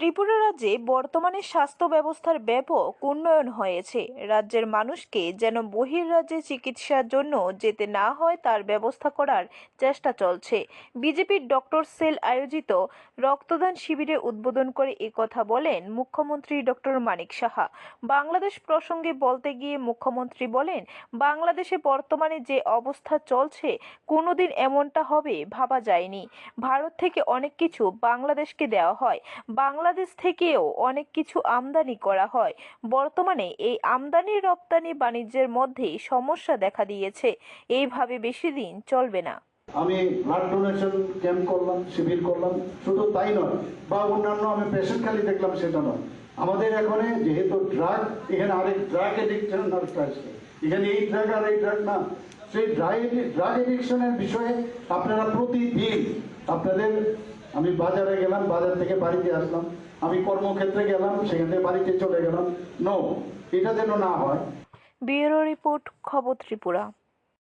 ত্রিপুরা রাজ্যে বর্তমানে স্বাস্থ্য ব্যবস্থার ব্যাপক উন্নয়ন হয়েছে। রাজ্যের মানুষকে যেন বহির্রাজ্যে চিকিৎসার জন্য যেতে না হয়, তার ব্যবস্থা করার চেষ্টা চলছে। বিজেপির ডক্টর সেল আয়োজিত রক্তদান শিবিরে উদ্বোধন করে কথা বলেন মুখ্যমন্ত্রী ডক্টর মানিক সাহা। বাংলাদেশ প্রসঙ্গে বলতে গিয়ে মুখ্যমন্ত্রী বলেন, বাংলাদেশে বর্তমানে যে অবস্থা চলছে, কোনোদিন এমনটা হবে ভাবা যায়নি। ভারত থেকে অনেক কিছু বাংলাদেশকে দেওয়া হয়। বাংলাদেশ থেকেও অনেক কিছু আমদানি করা হয়। বর্তমানে এই আমদানি রপ্তানি বাণিজ্যের মধ্যেই সমস্যা দেখা দিয়েছে। এইভাবে বেশি দিন চলবে না। আমি ব্লাড ডোনেশন ক্যাম্প করলাম, শিবির করলাম। শুধু তাই নয়, বা অন্যান্য আমি পেশেন্ট খালি দেখলাম সেটা নয়। আমাদের এখানে যেহেতু ড্রাগ এখানে আরেক ড্রাগ এডিকশন এখানে এই ড্রাগ আর এই ড্রাগ না। সেই ড্রাগ এডিকশনের বিষয়ে আপনারা প্রতিদিন আপনাদের আমি বাজারে গেলাম, বাজার থেকে বাড়িতে আসলাম। আমি কর্মক্ষেত্রে গেলাম, সেখান থেকে বাড়িতে চলে গেলাম। নো এটা যেন না হয়। ব্যুরো রিপোর্ট, খবর ত্রিপুরা।